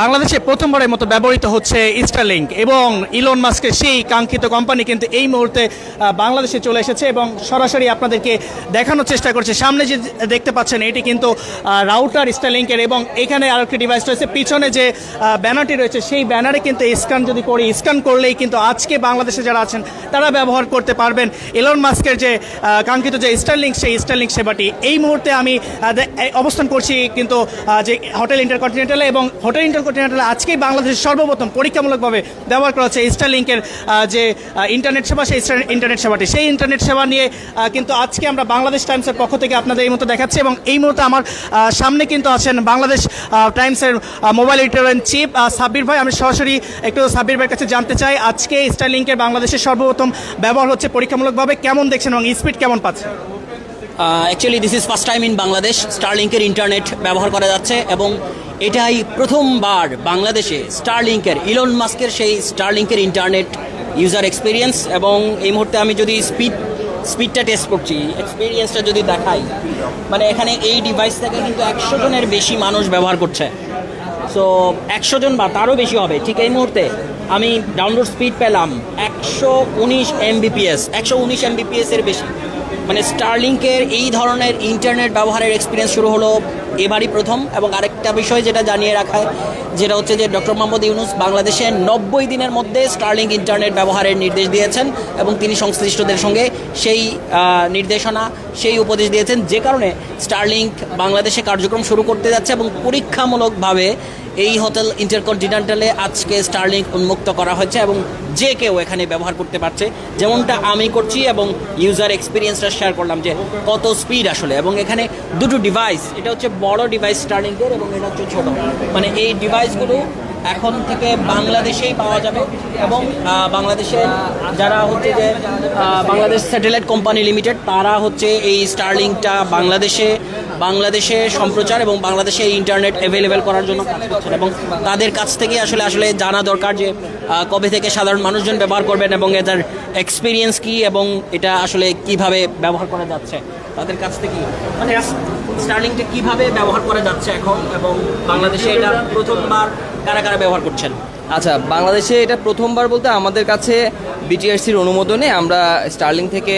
বাংলাদেশে প্রথমবারের মতো ব্যবহৃত হচ্ছে স্টারলিংক এবং ইলন মাস্কের সেই কাঙ্ক্ষিত কোম্পানি কিন্তু এই মুহূর্তে বাংলাদেশে চলে এসেছে এবং সরাসরি আপনাদেরকে দেখানোর চেষ্টা করছে। সামনে যে দেখতে পাচ্ছেন, এটি কিন্তু রাউটার স্টারলিংকের এবং এখানে আরেকটি ডিভাইস রয়েছে। পিছনে যে ব্যানারটি রয়েছে, সেই ব্যানারে কিন্তু স্ক্যান যদি করি স্ক্যান করলেই কিন্তু আজকে বাংলাদেশে যারা আছেন, তারা ব্যবহার করতে পারবেন ইলন মাস্কের যে কাঙ্ক্ষিত যে স্টারলিংক সেই স্টারলিংক সেবাটি। এই মুহূর্তে আমি অবস্থান করছি কিন্তু যে হোটেল ইন্টারকন্টিনেন্টালে এবং হোটেল ইন্টারকন্টিনেন্টালে আজকেই বাংলাদেশের সর্বপ্রথম পরীক্ষামূলকভাবে ব্যবহার করা হচ্ছে স্টারলিংকের যে ইন্টারনেট সেবা, সেই ইন্টারনেট সেবাটি। সেই ইন্টারনেট সেবা নিয়ে কিন্তু আজকে আমরা বাংলাদেশ টাইমসের পক্ষ থেকে আপনাদের এই মুহূর্তে দেখাচ্ছি এবং এই মুহূর্তে আমার সামনে কিন্তু আছেন বাংলাদেশ টাইমসের মোবাইল এডিটর চিফ সাব্বির ভাই। আমি সরাসরি একটু সাব্বির ভাইয়ের কাছে জানতে চাই, আজকে স্টারলিংকের বাংলাদেশের সর্বপ্রথম ব্যবহার হচ্ছে পরীক্ষামূলকভাবে। কেমন দেখছেন এবং স্পিড কেমন পাচ্ছেন actually this is first time in Bangladesh. স্টারলিংকের internet ব্যবহার করা যাচ্ছে এবং এটাই প্রথমবার বাংলাদেশে স্টারলিংকের ইলন মাস্কের সেই স্টারলিংকের ইন্টারনেট ইউজার এক্সপিরিয়েন্স এবং এই মুহূর্তে আমি যদি স্পিড স্পিডটা টেস্ট করছি এক্সপিরিয়েন্সটা যদি দেখাই মানে এখানে এই ডিভাইস থেকে কিন্তু একশো জনের বেশি মানুষ ব্যবহার করছে। সো একশো জন বা তারও বেশি হবে। ঠিক এই মুহূর্তে আমি ডাউনলোড স্পিড পেলাম একশো উনিশ এমবিপিএস একশো উনিশ এমবিপিএস এর বেশি। মানে স্টারলিংকের এই ধরনের ইন্টারনেট ব্যবহারের এক্সপিরিয়েন্স শুরু হলো এবারই প্রথম এবং আরেকটা বিষয় যেটা জানিয়ে রাখায় যেটা হচ্ছে যে ডক্টর মোহাম্মদ ইউনুস বাংলাদেশে নব্বই দিনের মধ্যে স্টারলিংক ইন্টারনেট ব্যবহারের নির্দেশ দিয়েছেন এবং তিনি সংশ্লিষ্টদের সঙ্গে সেই নির্দেশনা, সেই উপদেশ দিয়েছেন যে কারণে স্টারলিংক বাংলাদেশে কার্যক্রম শুরু করতে যাচ্ছে এবং পরীক্ষামূলকভাবে এই হোটেল ইন্টারকন্টিনেন্টালে আজকে স্টারলিংক উন্মুক্ত করা হয়েছে এবং যে কেউ এখানে ব্যবহার করতে পারছে। যেমনটা আমি করছি এবং ইউজার এক্সপিরিয়েন্সটা শেয়ার করলাম যে কত স্পিড আসলে। এবং এখানে দুটো ডিভাইস এটা হচ্ছে বড় ডিভাইস স্টারলিংকের এবং এটা হচ্ছে ছোট। মানে এই ডিভাইসগুলো এখন থেকে বাংলাদেশেই পাওয়া যাবে এবং বাংলাদেশে যারা হচ্ছে যে বাংলাদেশ স্যাটেলাইট কোম্পানি লিমিটেড তারা হচ্ছে এই স্টারলিংকটা বাংলাদেশে বাংলাদেশে সম্প্রচার এবং বাংলাদেশে ইন্টারনেট অ্যাভেলেবেল করার জন্য কাজ করছেন এবং তাদের কাছ থেকে আসলে আসলে জানা দরকার যে কবে থেকে সাধারণ মানুষজন ব্যবহার করবেন এবং এটার এক্সপিরিয়েন্স কি এবং এটা আসলে কীভাবে ব্যবহার করা যাচ্ছে। তাদের কাছ থেকে মানে স্টার্লিংটা কীভাবে ব্যবহার করা যাচ্ছে এখন এবং বাংলাদেশে এটা প্রথমবার কারা কারা ব্যবহার করছেন? আচ্ছা বাংলাদেশে এটা প্রথমবার বলতে আমাদের কাছে বিটিআরসির অনুমোদনে আমরা স্টার্লিং থেকে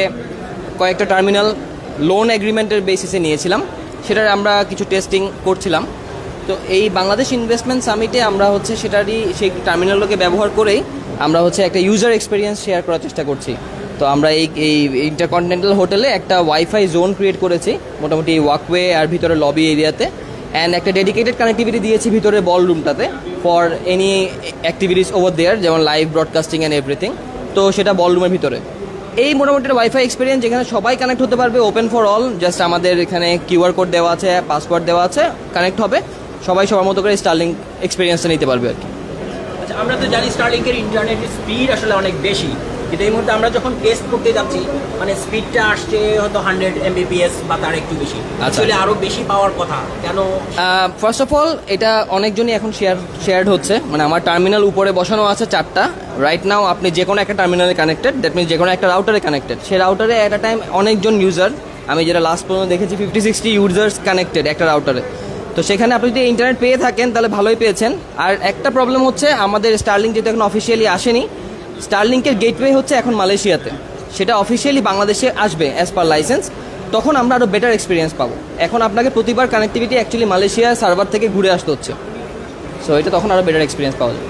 কয়েকটা টার্মিনাল লোন এগ্রিমেন্টের বেসিসে নিয়েছিলাম। সেটার আমরা কিছু টেস্টিং করছিলাম। তো এই বাংলাদেশ ইনভেস্টমেন্ট সামিটে আমরা হচ্ছে সেটারই সেই টার্মিনালকে ব্যবহার করেই আমরা হচ্ছে একটা ইউজার এক্সপিরিয়েন্স শেয়ার করার চেষ্টা করছি। তো আমরা এই এই ইন্টারকন্টিনেন্টাল হোটেলে একটা ওয়াইফাই জোন ক্রিয়েট করেছি, মোটামুটি ওয়াকওয়ে আর ভিতরে লবি এরিয়াতে অ্যান্ড একটা ডেডিকেটেড কানেক্টিভিটি দিয়েছি ভিতরে বল রুমটাতে for any activities over there যেমন লাইভ ব্রডকাস্টিং অ্যান্ড এভরিথিং তো সেটা বল রুমের ভিতরে। এই মোটামুটি ওয়াইফাই এক্সপিরিয়েন্স যেখানে সবাই কানেক্ট হতে পারবে ওপেন ফর অল জাস্ট আমাদের এখানে কিউআর কোড দেওয়া আছে পাসওয়ার্ড দেওয়া আছে কানেক্ট হবে। সবাই সবার মতো করে স্টার্লিং এক্সপিরিয়েন্সটা নিতে পারবে আর কি। আচ্ছা আমরা তো জানি স্টার্লিংয়ের ইন্টারনেটের স্পিড আসলে অনেক বেশি। কিন্তু এই মুহূর্তে আমরা যখন টেস্ট করতে যাচ্ছি মানে স্পিডটা আসছে হয়তো হান্ড্রেড এমবিপিএস বা তার একটু বেশি। আসলে আরও বেশি পাওয়ার কথা কেন? ফার্স্ট অফ অল এটা অনেকজনই এখন শেয়ার শেয়ার্ড হচ্ছে। মানে আমার টার্মিনাল উপরে বসানো আছে চারটা। রাইট নাও আপনি যে কোনো একটা টার্মিনালে কানেক্টেড দ্যাট মিনস যে কোনো একটা রাউটারে কানেক্টেড সেই রাউটারে অ্যাট আ টাইম অনেকজন ইউজার আমি যেটা লাস্ট পর্যন্ত দেখেছি ফিফটি সিক্সটি ইউজার্স কানেক্টেড একটা রাউটারে তো সেখানে আপনি যদি ইন্টারনেট পেয়ে থাকেন তাহলে ভালোই পেয়েছেন। আর একটা প্রবলেম হচ্ছে আমাদের স্টার্লিং যেহেতু এখন অফিসিয়ালি আসেনি স্টারলিংকের গেটওয়ে হচ্ছে এখন মালয়েশিয়াতে। সেটা অফিসিয়ালি বাংলাদেশে আসবে অ্যাজ পার লাইসেন্স তখন আমরা আরও বেটার এক্সপিরিয়েন্স পাবো। এখন আপনাকে প্রতিবার কানেক্টিভিটি অ্যাকচুয়ালি মালয়েশিয়া সার্ভার থেকে ঘুরে আসতে হচ্ছে। সো এটা তখন আরও বেটার এক্সপিরিয়েন্স পাওয়া যাবে।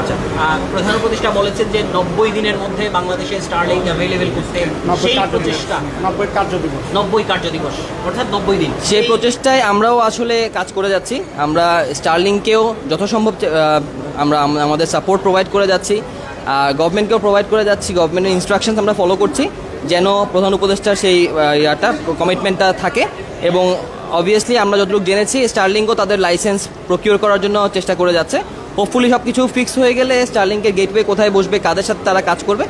আচ্ছা প্রধান উপদেষ্টা বলেছেন যে নব্বই দিনের মধ্যে বাংলাদেশে স্টারলিং অ্যাভেলেবেল করতে সেই প্রচেষ্টা নব্বই কার্য দিবস নব্বই কার্য দিবস অর্থাৎ নব্বই দিন। সেই প্রচেষ্টায় আমরাও আসলে কাজ করে যাচ্ছি। আমরা স্টারলিংকেও যথাসম্ভব আমরা আমাদের সাপোর্ট প্রোভাইড করে যাচ্ছি। গভর্নমেন্টকেও প্রোভাইড করে যাচ্ছি গভর্নমেন্টের ইনস্ট্রাকশনস আমরা ফলো করছি, যেন প্রধান উপদেষ্টার সেই ইয়াটা কমিটমেন্টটা থাকে। এবং অবভিয়াসলি আমরা যতটুকু জেনেছি স্টারলিংকও তাদের লাইসেন্স প্রকিউর করার জন্য চেষ্টা করে যাচ্ছে। হোপফুলি সব কিছু ফিক্স হয়ে গেলে স্টারলিংকের গেটওয়ে কোথায় বসবে, কাদের সাথে তারা কাজ করবে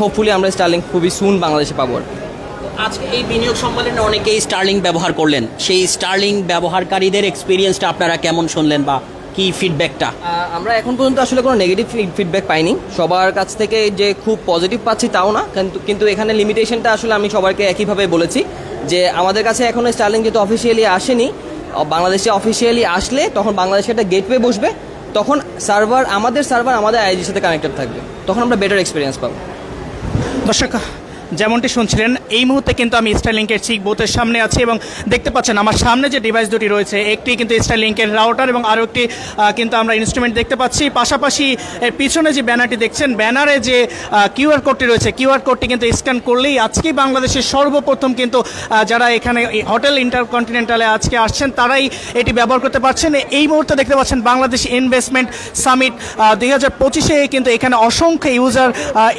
হোপফুলি আমরা স্টার্লিং খুবই সুন বাংলাদেশে পাবো আজকে এই বিনিয়োগ সম্মেলনে অনেকেই স্টার্লিং ব্যবহার করলেন। সেই স্টার্লিং ব্যবহারকারীদের এক্সপিরিয়েন্সটা আপনারা কেমন শুনলেন বা কি ফিডব্যাকটা আমরা এখন পর্যন্ত আসলে কোনো নেগেটিভ ফিডব্যাক পাইনি। সবার কাছ থেকে যে খুব পজিটিভ পাচ্ছি তাও না কিন্তু কিন্তু এখানে লিমিটেশনটা আসলে আমি সবাইকে একইভাবে বলেছি যে আমাদের কাছে এখনও স্টার্লিং যেহেতু অফিসিয়ালি আসেনি বাংলাদেশে অফিসিয়ালি আসলে তখন বাংলাদেশে একটা গেটওয়ে বসবে তখন সার্ভার আমাদের সার্ভার আমাদের আইজির সাথে কানেক্টেড থাকবে। তখন আমরা বেটার এক্সপিরিয়েন্স পাবো। দর্শক যেমনটি শুনছিলেন, এই মুহূর্তে কিন্তু আমি স্টারলিংকের চিক বুথের সামনে আছি এবং দেখতে পাচ্ছেন আমার সামনে যে ডিভাইস দুটি রয়েছে, একটি কিন্তু স্টারলিংকের রাউটার এবং আরও একটি কিন্তু আমরা ইনস্ট্রুমেন্ট দেখতে পাচ্ছি। পাশাপাশি এর পিছনে যে ব্যানারটি দেখছেন ব্যানারে যে কিউআর কোডটি রয়েছে কিউআর কোডটি কিন্তু স্ক্যান করলেই আজকেই বাংলাদেশের সর্বপ্রথম কিন্তু যারা এখানে হোটেল ইন্টারকন্টিনেন্টালে আজকে আসছেন, তারাই এটি ব্যবহার করতে পারছেন। এই মুহূর্তে দেখতে পাচ্ছেন বাংলাদেশ ইনভেস্টমেন্ট সামিট দুই হাজার পঁচিশে কিন্তু এখানে অসংখ্য ইউজার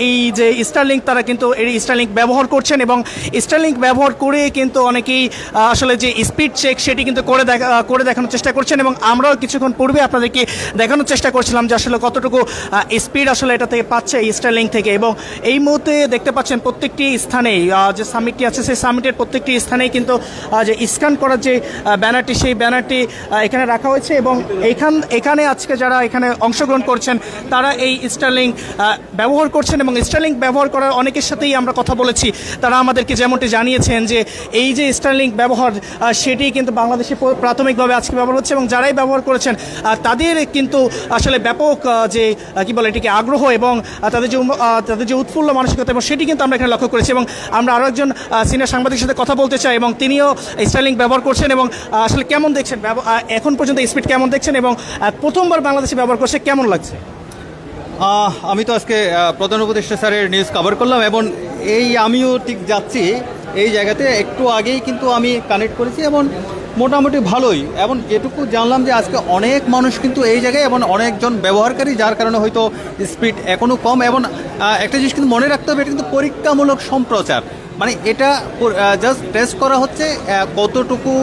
এই যে স্টারলিংক তারা কিন্তু এই স্টারলিংক ব্যবহার করছেন এবং স্টারলিংক ব্যবহার করে কিন্তু অনেকেই আসলে যে স্পিড চেক সেটি কিন্তু করে দেখা করে দেখানোর চেষ্টা করছেন এবং আমরাও কিছুক্ষণ পূর্বে আপনাদেরকে দেখানোর চেষ্টা করছিলাম যে আসলে কতটুকু স্পিড আসলে এটা থেকে পাচ্ছে স্টারলিংক থেকে এবং এই মুহূর্তে দেখতে পাচ্ছেন প্রত্যেকটি স্থানেই যে সামিটটি আছে সেই সামিটের প্রত্যেকটি স্থানেই কিন্তু যে স্ক্যান করার যে ব্যানারটি সেই ব্যানারটি এখানে রাখা হয়েছে এবং এইখান এখানে আজকে যারা এখানে অংশগ্রহণ করছেন তারা এই স্টারলিংক ব্যবহার করছেন এবং স্টারলিংক ব্যবহার করার অনেকের সাথেই আমরা কথা বলেছি, তারা আমাদেরকে যেমনটি জানিয়েছেন যে এই যে স্টারলিংক ব্যবহার সেটি কিন্তু বাংলাদেশে প্রাথমিকভাবে আজকে ব্যবহার হচ্ছে এবং যারাই ব্যবহার করেছেন তাদের কিন্তু আসলে ব্যাপক যে কি বলে এটিকে আগ্রহ এবং তাদের যে তাদের যে উৎফুল্ল মানসিকতা এবং সেটি কিন্তু আমরা এখানে লক্ষ্য করেছি এবং আমরা আরও একজন সিনিয়র সাংবাদিকের সাথে কথা বলতে চাই এবং তিনিও স্টাইলিং ব্যবহার করছেন এবং আসলে কেমন দেখছেন? এখন পর্যন্ত স্পিড কেমন দেখছেন এবং প্রথমবার বাংলাদেশে ব্যবহার করছে, কেমন লাগছে? আমি তো আজকে প্রধান উপদেষ্টা স্যারের নিউজ কভার করলাম এবং এই আমিও ঠিক যাচ্ছি। এই জায়গাতে একটু আগেই কিন্তু আমি কানেক্ট করেছি এবং মোটামুটি ভালোই। এবং যেটুকু জানলাম যে আজকে অনেক মানুষ কিন্তু এই জায়গায় এবং অনেকজন ব্যবহারকারী, যার কারণে হয়তো স্পিড এখনও কম এবং একটা জিনিস কিন্তু মনে রাখতে হবে, এটা কিন্তু পরীক্ষামূলক সম্প্রচার। মানে এটা জাস্ট টেস্ট করা হচ্ছে কতটুকু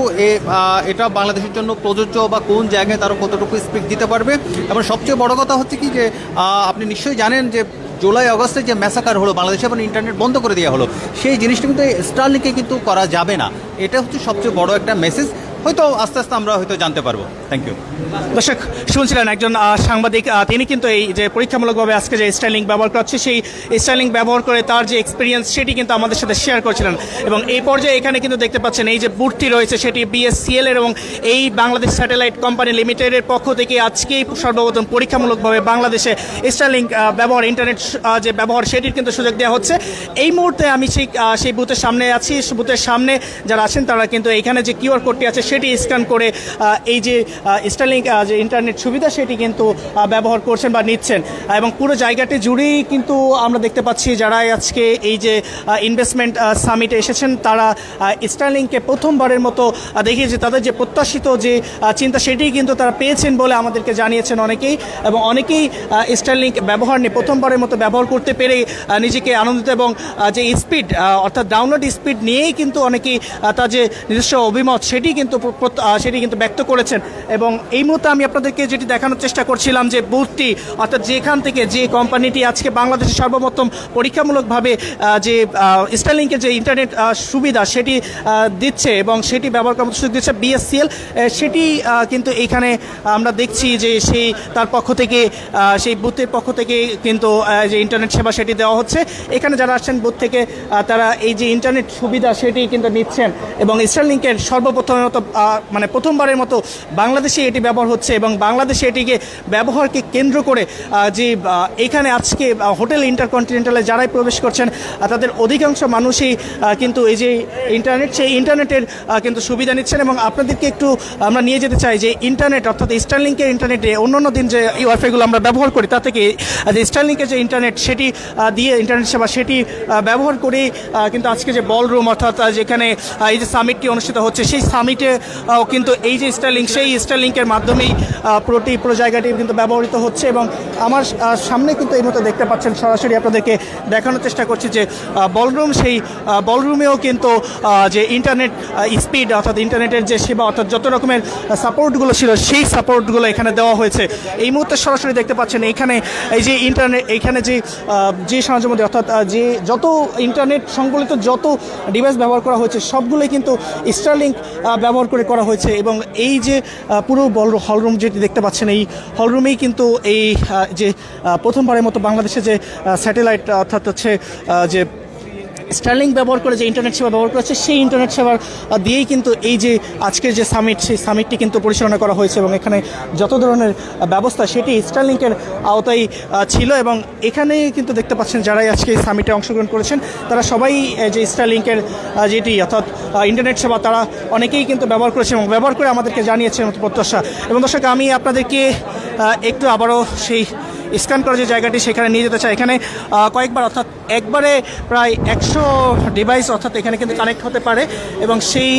এটা বাংলাদেশের জন্য প্রযোজ্য বা কোন জায়গায় তারা কতটুকু স্পিড দিতে পারবে। এবং সবচেয়ে বড় কথা হচ্ছে কি যে আপনি নিশ্চয়ই জানেন যে জুলাই আগস্টে যে ম্যাসাকার হলো, বাংলাদেশে এবং ইন্টারনেট বন্ধ করে দেওয়া হলো, সেই জিনিসটা কিন্তু স্টারলিংকে কিন্তু করা যাবে না। এটা হচ্ছে সবচেয়ে বড় একটা মেসেজ হয়তো আস্তে আস্তে আমরা হয়তো জানতে পারব। থ্যাংক ইউ দর্শক, শুনছিলেন একজন সাংবাদিক তিনি কিন্তু এই যে পরীক্ষামূলকভাবে আজকে যে স্টাইলিং ব্যবহার করছে সেই স্টাইলিং ব্যবহার করে তার যে এক্সপিরিয়েন্স সেটি কিন্তু আমাদের সাথে শেয়ার করছিলেন। এবং এই পর্যায়ে এখানে কিন্তু দেখতে পাচ্ছেন, এই যে বুটটি রয়েছে, সেটি বিএসসিএল এর এবং এই বাংলাদেশ স্যাটেলাইট কোম্পানি লিমিটেডের পক্ষ থেকে আজকেই সর্বপ্রথম পরীক্ষামূলকভাবে বাংলাদেশে স্টাইলিং ব্যবহার ইন্টারনেট যে ব্যবহার, সেটির কিন্তু সুযোগ দেওয়া হচ্ছে। এই মুহূর্তে আমি সেই সেই বুথের সামনে আছি। বুথের সামনে যারা আছেন, তারা কিন্তু এখানে যে কিউআর কোডটি আছে সেটি স্ক্যান করে এই যে স্টারলিংক যে ইন্টারনেট সুবিধা সেটি কিন্তু ব্যবহার করছেন বা নিচ্ছেন। এবং পুরো জায়গাটি জুড়েই কিন্তু আমরা দেখতে পাচ্ছি যারা আজকে এই যে ইনভেস্টমেন্ট সামিটে এসেছেন, তারা স্টারলিংকে প্রথমবারের মতো দেখিয়েছে তাদের যে প্রত্যাশিত যে চিন্তা সেটি কিন্তু তারা পেয়েছেন বলে আমাদেরকে জানিয়েছেন অনেকেই। এবং অনেকেই স্টারলিংক ব্যবহার নিয়ে প্রথমবারের মতো ব্যবহার করতে পেরে নিজেকে আনন্দিত এবং যে স্পিড অর্থাৎ ডাউনলোড স্পিড নিয়েই কিন্তু অনেকেই তার যে নিজস্ব অভিমত সেটি কিন্তু সেটি কিন্তু ব্যক্ত করেছেন। এবং এই মুহূর্তে আমি আপনাদেরকে যেটি দেখানোর চেষ্টা করছিলাম যে বুথটি, অর্থাৎ যেখান থেকে যে কোম্পানিটি আজকে বাংলাদেশে সর্বপ্রথম পরীক্ষামূলকভাবে যে স্টারলিংকের যে ইন্টারনেট সুবিধা সেটি দিচ্ছে এবং সেটি ব্যবহার করার সুযোগ দিচ্ছে বিএসসিএল সেটি কিন্তু এইখানে আমরা দেখছি যে সেই, তার পক্ষ থেকে সেই বুথের পক্ষ থেকে কিন্তু যে ইন্টারনেট সেবা সেটি দেওয়া হচ্ছে। এখানে যারা আসছেন বুথ থেকে তারা এই যে ইন্টারনেট সুবিধা সেটি কিন্তু নিচ্ছেন এবং স্টারলিংকের সর্বপ্রথমের মতো মানে প্রথমবারের মতো বাংলাদেশে এটি ব্যবহার হচ্ছে এবং বাংলাদেশে এটিকে ব্যবহারকে কেন্দ্র করে যে এখানে আজকে হোটেল ইন্টারকন্টিনেন্টালে যারাই প্রবেশ করছেন তাদের অধিকাংশ মানুষই কিন্তু এই যে ইন্টারনেট, সেই ইন্টারনেটের কিন্তু সুবিধা নিচ্ছেন এবং আপনাদেরকে একটু আমরা নিয়ে যেতে চাই যে ইন্টারনেট, অর্থাৎ স্টারলিংকের ইন্টারনেটে অন্যান্য দিন যে ওয়াইফাইগুলো আমরা ব্যবহার করি তা থেকে যে স্টারলিংকের যে ইন্টারনেট, সেটি দিয়ে ইন্টারনেট সেবা, সেটি ব্যবহার করে কিন্তু আজকে যে বল রুম অর্থাৎ যেখানে এই যে সামিটটি অনুষ্ঠিত হচ্ছে, সেই সামিটে কিন্তু এই যে স্টারলিংক সেই স্টারলিংকের মাধ্যমেই পুরোটি পুরো জায়গাটি কিন্তু ব্যবহৃত হচ্ছে এবং আমার সামনে কিন্তু এই মতো দেখতে পাচ্ছেন সরাসরি আপনাদেরকে দেখানোর চেষ্টা করছি যে বলরুম সেই বলরুমেও কিন্তু যে ইন্টারনেট স্পিড অর্থাৎ ইন্টারনেটের যে সেবা অর্থাৎ যত রকমের সাপোর্টগুলো ছিল সেই সাপোর্টগুলো এখানে দেওয়া হয়েছে। এই মুহূর্তে সরাসরি দেখতে পাচ্ছেন এখানে এই যে ইন্টারনেট এইখানে যে যে সরঞ্জাম দিয়ে অর্থাৎ যে যত ইন্টারনেট সংবলিত যত ডিভাইস ব্যবহার করা হয়েছে সবগুলোই কিন্তু স্টারলিংক ব্যবহার করে করা হয়েছে এবং এই যে পুরো বল হলরুম যেটি দেখতে পাচ্ছেন, এই হলরুমেই কিন্তু এই যে প্রথমবারের মতো বাংলাদেশে যে স্যাটেলাইট, অর্থাৎ হচ্ছে যে স্টার্লিং ব্যবহার করে যে ইন্টারনেট সেবা ব্যবহার করেছে সেই ইন্টারনেট সেবার দিয়েই কিন্তু এই যে আজকের যে সামিট সেই সামিটটি কিন্তু পরিচালনা করা হয়েছে এবং এখানে যত ধরনের ব্যবস্থা সেটি স্টারলিংকের আওতায় ছিল এবং এখানে কিন্তু দেখতে পাচ্ছেন যারাই আজকে এই সামিটে অংশগ্রহণ করেছেন, তারা সবাই যে স্টারলিংকের যেটি অর্থাৎ ইন্টারনেট সেবা, তারা অনেকেই কিন্তু ব্যবহার করেছে এবং ব্যবহার করে আমাদেরকে জানিয়েছে মতো প্রত্যাশা। এবং দর্শক, আমি আপনাদেরকে একটু আবারও সেই স্ক্যান করার যে জায়গাটি সেখানে নিয়ে যেতে চায়। এখানে কয়েকবার অর্থাৎ একবারে প্রায় একশো ডিভাইস অর্থাৎ এখানে কিন্তু কানেক্ট হতে পারে এবং সেই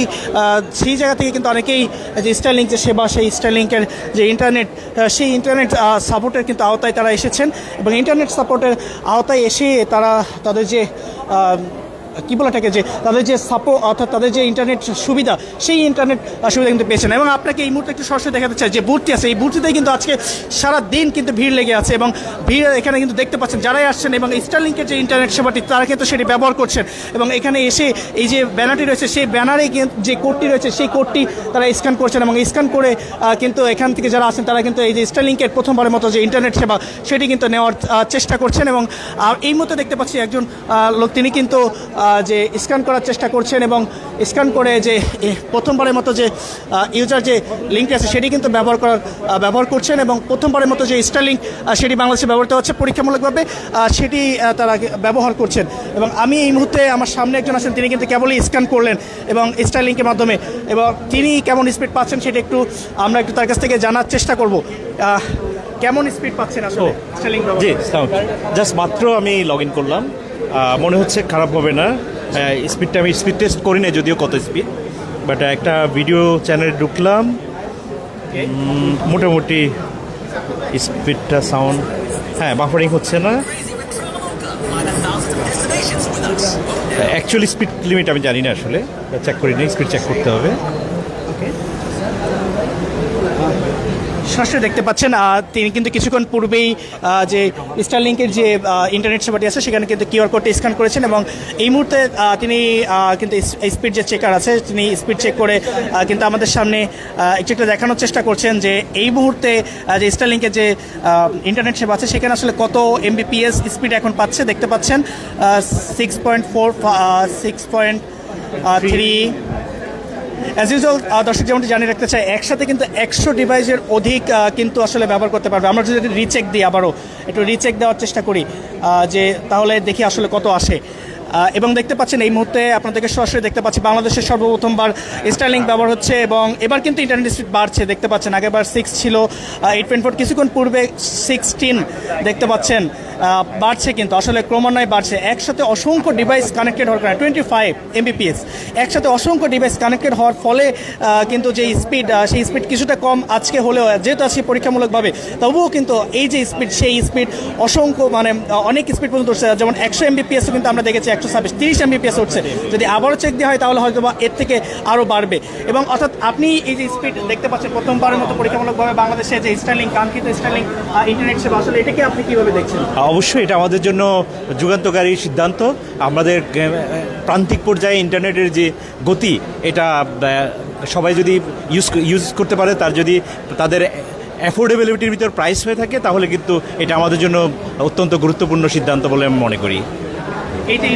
সেই জায়গা থেকে কিন্তু অনেকেই যে স্টাইলিং যে সেবা, সেই স্টাইলিংকের যে ইন্টারনেট সেই ইন্টারনেট সাপোর্টের কিন্তু আওতায় তারা এসেছেন এবং ইন্টারনেট সাপোর্টের আওতায় এসে তারা, তাদের যে কি বলে থাকে যে তাদের যে সাপো অর্থাৎ তাদের যে ইন্টারনেট সুবিধা, সেই ইন্টারনেট সুবিধা কিন্তু পেয়েছেন। এবং আপনাকে এই মুহূর্তে একটু সরাসরি দেখাতে চাই যে বুথটি আছে। এই বুথটিতে কিন্তু আজকে সারা দিন কিন্তু ভিড় লেগে আছে এবং ভিড় এখানে কিন্তু দেখতে পাচ্ছেন যারাই আসছেন এবং স্টারলিংকের যে ইন্টারনেট সেবাটি, তারা কিন্তু সেটি ব্যবহার করছেন। এবং এখানে এসে এই যে ব্যানারটি রয়েছে, সেই ব্যানারে যে কোডটি রয়েছে, সেই কোডটি তারা স্ক্যান করছেন এবং স্ক্যান করে কিন্তু এখান থেকে যারা আছেন, তারা কিন্তু এই যে স্টারলিংকের প্রথমবারের মতো যে ইন্টারনেট সেবা, সেটি কিন্তু নেওয়ার চেষ্টা করছেন এবং এই মুহূর্তে দেখতে পাচ্ছি একজন লোক, তিনি কিন্তু যে স্ক্যান করার চেষ্টা করছেন এবং স্ক্যান করে যে প্রথমবারের মতো যে ইউজার যে লিঙ্কটি আছে সেটি কিন্তু ব্যবহার করার ব্যবহার করছেন এবং প্রথমবারের মতো যে স্টারলিংক সেটি বাংলাদেশে ব্যবহৃত হচ্ছে পরীক্ষামূলকভাবে সেটি তারা ব্যবহার করছেন। এবং আমি এই মুহূর্তে আমার সামনে একজন আছেন তিনি কিন্তু কেবলই স্ক্যান করলেন এবং স্টারলিংকের মাধ্যমে। এবং তিনি কেমন স্পিড পাচ্ছেন সেটা একটু আমরা একটু তার কাছ থেকে জানার চেষ্টা করব। কেমন স্পিড পাচ্ছেন আসলে জি জাস্ট মাত্র আমি লগ ইন করলাম। মনে হচ্ছে খারাপ হবে না। স্পিডটা আমি স্পিড টেস্ট করি না যদিও কত স্পিড বাট একটা ভিডিও চ্যানেলে ঢুকলাম। মোটামুটি স্পিডটা সাউন্ড হ্যাঁ বাফারিং হচ্ছে না। অ্যাকচুয়ালি স্পিড লিমিট আমি জানি না আসলে চেক করি নি স্পিড চেক করতে হবে। সরাসরি দেখতে পাচ্ছেন তিনি কিন্তু কিছুক্ষণ পূর্বেই যে স্টারলিংকের যে ইন্টারনেট সেবাটি আছে, সেখানে কিন্তু কিউআর কোডটি স্ক্যান করেছেন এবং এই মুহূর্তে তিনি কিন্তু স্পিড যে চেকার আছে, তিনি স্পিড চেক করে কিন্তু আমাদের সামনে একটু একটু দেখানোর চেষ্টা করছেন যে এই মুহূর্তে যে স্টারলিংকের যে ইন্টারনেট সেবা আছে, সেখানে আসলে কত এমবিপিএস স্পিড এখন পাচ্ছে দেখতে পাচ্ছেন six point four six point three as usual দর্শক যেমনটি জানিয়ে রাখতে চাই, একসাথে কিন্তু একশো ডিভাইসের অধিক কিন্তু আসলে ব্যবহার করতে পারবে। আমরা যদি রিচেক দিই আবারও, একটু রিচেক দেওয়ার চেষ্টা করি যে তাহলে দেখি আসলে কত আসে। এবং দেখতে পাচ্ছেন এই মুহূর্তে আপনাদেরকে সরাসরি দেখতে পাচ্ছি, বাংলাদেশের সর্বপ্রথমবার স্টারলিংক ব্যবহার হচ্ছে এবং এবার কিন্তু ইন্টারনেট স্পিড বাড়ছে। দেখতে পাচ্ছেন আগেবার সিক্স ছিল এইট পয়েন্ট ফোর কিছুক্ষণ পূর্বে সিক্সটিন দেখতে পাচ্ছেন। বাড়ছে কিন্তু। আসলে ক্রমান্বয়ে বাড়ছে। একসাথে অসংখ্য ডিভাইস কানেক্টেড হওয়ার কারণে টোয়েন্টি ফাইভ এমবিপিএস একসাথে অসংখ্য ডিভাইস কানেক্টেড হওয়ার ফলে কিন্তু যে স্পিড সেই স্পিড কিছুটা কম আজকে হলেও যেহেতু আজকে পরীক্ষামূলকভাবে, তবুও কিন্তু এই যে স্পিড সেই স্পিড অসংখ্য মানে অনেক স্পিড পর্যন্ত উঠছে। যেমন একশো এমবিপিএস কিন্তু আমরা দেখেছি একশো ছাব্বিশ, তিরিশ এমবিপিএস উঠছে। যদি আবারও চেক দেওয়া হয়, তাহলে হয়তো বা এর থেকে আরও বাড়বে। এবং অর্থাৎ আপনি এই যে স্পিড দেখতে পাচ্ছেন, প্রথমবারের মতো পরীক্ষামূলকভাবে বাংলাদেশে যে স্টারলিং কাঙ্ক্ষিত স্টারলিং ইন্টারনেট সেবা, আসলে এটাকে আপনি কীভাবে দেখছেন? অবশ্যই এটা আমাদের জন্য যুগান্তকারী সিদ্ধান্ত। আমাদের প্রান্তিক পর্যায়ে ইন্টারনেটের যে গতি, এটা সবাই যদি ইউজ ইউজ করতে পারে, তার যদি তাদের অ্যাফোর্ডেবিলিটির ভিতর প্রাইস হয়ে থাকে, তাহলে কিন্তু এটা আমাদের জন্য অত্যন্ত গুরুত্বপূর্ণ সিদ্ধান্ত বলে আমি মনে করি। এই যে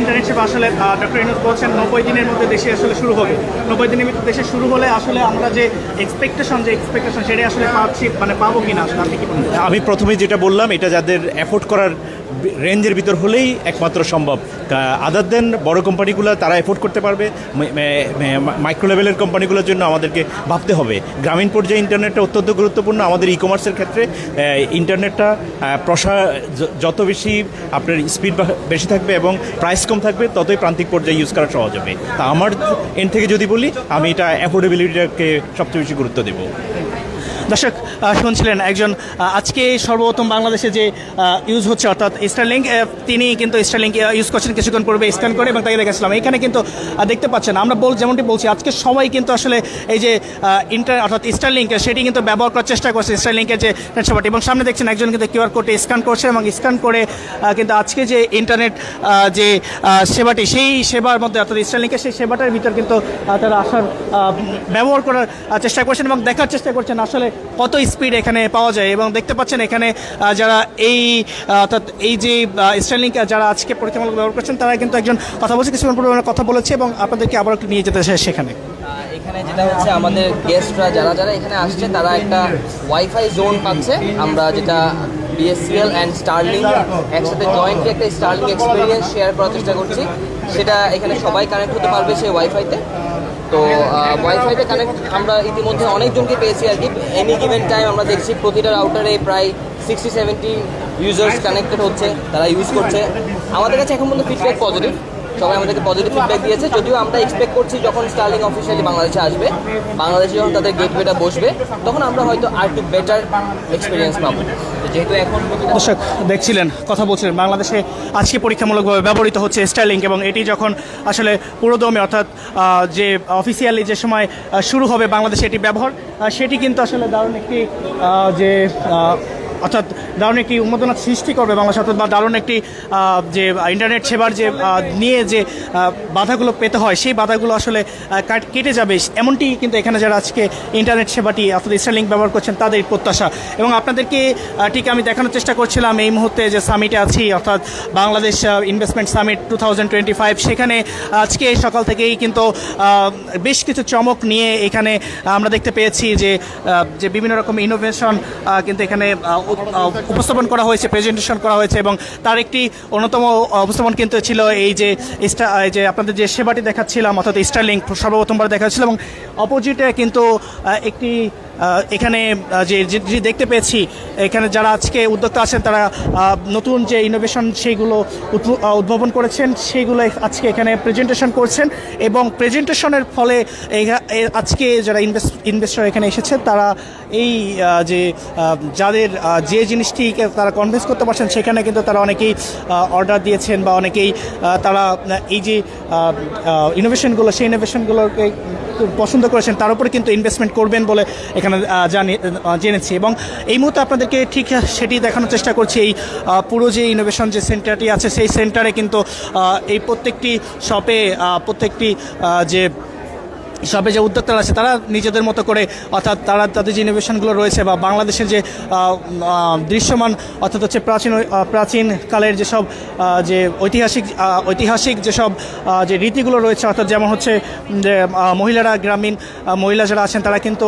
আসলে ডক্টর ইনুস বলছেন নব্বই দিনের মধ্যে দেশে আসলে শুরু হবে। নব্বই দিনের মধ্যে দেশে শুরু হলে আসলে আমরা যে এক্সপেকটেশন যে এক্সপেকটেশন সেটাই আসলে পাচ্ছি মানে পাবো কিনা আসলে আমি প্রথমে যেটা বললাম, এটা যাদের অ্যাফোর্ড করার রেঞ্জের ভিতর হলেই একমাত্র সম্ভব। আদার দেন বড় কোম্পানিগুলো তারা এফোর্ড করতে পারবে মাইক্রো লেভেলের কোম্পানিগুলোর জন্য আমাদেরকে ভাবতে হবে। গ্রামীণ পর্যায়ে ইন্টারনেটটা অত্যন্ত গুরুত্বপূর্ণ, আমাদের ই কমার্সের ক্ষেত্রে ইন্টারনেটটা প্রসার যত বেশি আপনার স্পিড বেশি থাকবে এবং প্রাইস কম থাকবে, ততই প্রান্তিক পর্যায়ে ইউজ করা সহজ হবে। তা আমার এন থেকে যদি বলি, আমি এটা অ্যাফোর্ডেবিলিটিটাকে সবচেয়ে বেশি গুরুত্ব দেবো। দর্শক শুনছিলেন একজন আজকে সর্বপ্রথম বাংলাদেশে যে ইউজ হচ্ছে, অর্থাৎ স্টারলিংক তিনি কিন্তু স্টারলিংক ইউজ করছেন কিছুক্ষণ পূর্বে স্ক্যান করে এবং তাকে দেখেছিলাম এখানে কিন্তু দেখতে পাচ্ছেন, আমরা বল যেমনটি বলছি, আজকে সবাই কিন্তু আসলে এই যে ইন্টার অর্থাৎ স্টারলিংক সেটি কিন্তু ব্যবহার করার চেষ্টা করছে স্টারলিংকের যে নেট সেবাটি এবং সামনে দেখছেন একজন কিন্তু কিউআর কোডে স্ক্যান করছে এবং স্ক্যান করে কিন্তু আজকে যে ইন্টারনেট যে সেবাটি, সেই সেবার মধ্যে, অর্থাৎ স্টারলিংকের সেই সেবাটার ভিতর কিন্তু তারা আসার ব্যবহার করার চেষ্টা করছেন এবং দেখার চেষ্টা করছেন। আসলে কত স্পিড এখানে পাওয়া যায় এবং দেখতে পাচ্ছেন এখানে যারা এই অর্থাৎ এই যে স্টাইলিং যারা আজকে পরীক্ষামূলক ব্যবহার করছেন, তারা কিন্তু একজন কথা বলছে, কিছুক্ষণ পূর্বে কথা বলেছে এবং আপনাদেরকে আবার একটু নিয়ে যেতে চাই সেখানে। এখানে যেটা হচ্ছে, আমাদের গেস্টরা যারা যারা এখানে আসছে, তারা একটা ওয়াইফাই জোন পাচ্ছে। আমরা যেটা বিএসসিএল অ্যান্ড স্টারলিং একসাথে জয়েন্টলি একটা স্টারলিং এক্সপিরিয়েন্স শেয়ার করার চেষ্টা করছি। সেটা এখানে সবাই কানেক্ট হতে পারবে সেই ওয়াইফাইতে তো ওয়াইফাইতে কানেক্ট আমরা ইতিমধ্যে অনেকজনকে পেয়েছি আর কি। এনি গিভেন টাইম আমরা দেখছি প্রতিটা রাউটারে প্রায় সিক্সটি সেভেন্টি ইউজার্স কানেক্টেড হচ্ছে, তারা ইউজ করছে। আমাদের কাছে এখন পর্যন্ত ফিডব্যাক পজিটিভ সবাই আমাদেরকে পজিটিভ ফিডব্যাক দিয়েছে। যদিও আমরা এক্সপেক্ট করছি যখন স্টার্লিং অফিসিয়ালি বাংলাদেশে আসবে, বাংলাদেশে যখন তাদের গেটওয়েটা বসবে, তখন আমরা হয়তো আর একটু বেটার এক্সপিরিয়েন্স পাবো। দর্শক, দেখছিলেন, কথা বলছিলেন, বাংলাদেশে আজকে পরীক্ষামূলকভাবে ব্যবহৃত হচ্ছে স্টাইলিং এবং এটি যখন আসলে পুরোদমে, অর্থাৎ যে অফিসিয়ালি যে সময় শুরু হবে বাংলাদেশে এটি ব্যবহার সেটি কিন্তু আসলে দারুণ একটি যে অর্থাৎ দারুণ একটি উন্মাদনা সৃষ্টি করবে বাংলাদেশ অর্থাৎ বা দারুণ একটি যে ইন্টারনেট সেবার যে নিয়ে যে বাধাগুলো পেতে হয়, সেই বাধাগুলো আসলে কেটে যাবে। এমনটি কিন্তু এখানে যারা আজকে ইন্টারনেট সেবাটি, অর্থাৎ স্টারলিং ব্যবহার করছেন, তাদের প্রত্যাশা। এবং আপনাদেরকে ঠিক আমি দেখানোর চেষ্টা করছিলাম, এই মুহূর্তে যে সামিটে আছি, অর্থাৎ বাংলাদেশ ইনভেস্টমেন্ট সামিট টু সেখানে আজকে সকাল থেকেই কিন্তু বেশ কিছু চমক নিয়ে এখানে আমরা দেখতে পেয়েছি যে যে বিভিন্ন রকম ইনোভেশন কিন্তু এখানে উপস্থাপন করা হয়েছে প্রেজেন্টেশন করা হয়েছে এবং তার একটি অন্যতম উপস্থাপন কিন্তু ছিল এই যে এই যে আপনাদের যে সেবাটি দেখাচ্ছিলাম, অর্থাৎ স্টারলিং সর্বপ্রথমবার দেখাচ্ছিল এবং অপোজিটে কিন্তু একটি এখানে যে দেখতে পেয়েছি, এখানে যারা আজকে উদ্যোক্তা আছেন, তারা নতুন যে ইনোভেশন সেইগুলো উদ্ভ- উদ্ভাবন করেছেন সেইগুলো আজকে এখানে প্রেজেন্টেশন করছেন এবং প্রেজেন্টেশনের ফলে আজকে যারা ইনভেস্ট ইনভেস্টর এখানে এসেছে, তারা এই যে যাদের যে জিনিসটি তারা কনভিন্স করতে পারছেন, সেখানে কিন্তু তারা অনেকেই অর্ডার দিয়েছেন বা অনেকেই তারা এই যে ইনোভেশনগুলো সেই ইনোভেশনগুলোকে পছন্দ করেছেন, তার উপরে কিন্তু ইনভেস্টমেন্ট করবেন বলে জানি জেনেছি এবং এই মুহূর্তে আপনাদেরকে ঠিক সেটি দেখানোর চেষ্টা করছি। এই পুরো যে ইনোভেশন যে সেন্টারটি আছে, সেই সেন্টারে কিন্তু এই প্রত্যেকটি শপে প্রত্যেকটি যে সবে যে উদ্যোক্তারা আছে, তারা নিজেদের মতো করে, অর্থাৎ তারা তাদের যে ইনোভেশনগুলো রয়েছে বা বাংলাদেশের যে দৃশ্যমান, অর্থাৎ হচ্ছে প্রাচীন প্রাচীন কালের যেসব যে ঐতিহাসিক ঐতিহাসিক যেসব যে রীতিগুলো রয়েছে, অর্থাৎ যেমন হচ্ছে যে মহিলারা গ্রামীণ মহিলা যারা আছেন, তারা কিন্তু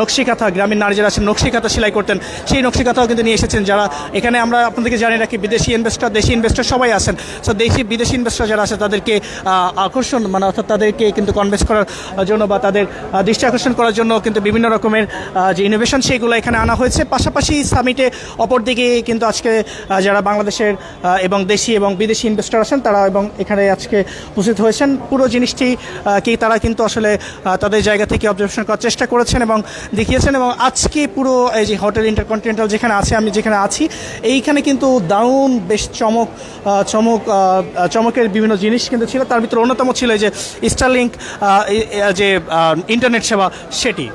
নকশিকাঁথা, গ্রামীণ নারী যারা আছেন, নকশিকাঁথা সেলাই করতেন। সেই নকশিকাঁথাও কিন্তু নিয়ে এসেছেন যারা, এখানে আমরা আপনাদেরকে জানিয়ে রাখি বিদেশি ইনভেস্টর দেশি ইনভেস্টর সবাই আছেন। সো দেশি, বিদেশি ইনভেস্টর যারা আছে, তাদেরকে আকর্ষণ মানে অর্থাৎ তাদেরকে কিন্তু কনভেন্স করার জন্য বা তাদের দৃষ্টি আকর্ষণ করার জন্য কিন্তু বিভিন্ন রকমের যে ইনোভেশন সেইগুলো এখানে আনা হয়েছে। পাশাপাশি সামিটে অপরদিকে কিন্তু আজকে যারা বাংলাদেশের এবং দেশি এবং বিদেশি ইনভেস্টর আছেন, তারা এবং এখানে আজকে উপস্থিত হয়েছেন। পুরো জিনিসটি কি তারা কিন্তু আসলে তাদের জায়গা থেকে অবজারভেশন করার চেষ্টা করেছেন এবং দেখিয়েছেন এবং আজকে পুরো এই যে হোটেল ইন্টারকন্টিনেন্টাল যেখানে আছে, আমি যেখানে আছি, এইখানে কিন্তু দারুণ বেশ চমক চমক চমকের বিভিন্ন জিনিস কিন্তু ছিল। তার ভিতরে অন্যতম ছিল যে স্টারলিংক যে ইন্টারনেট সেবা সেটি।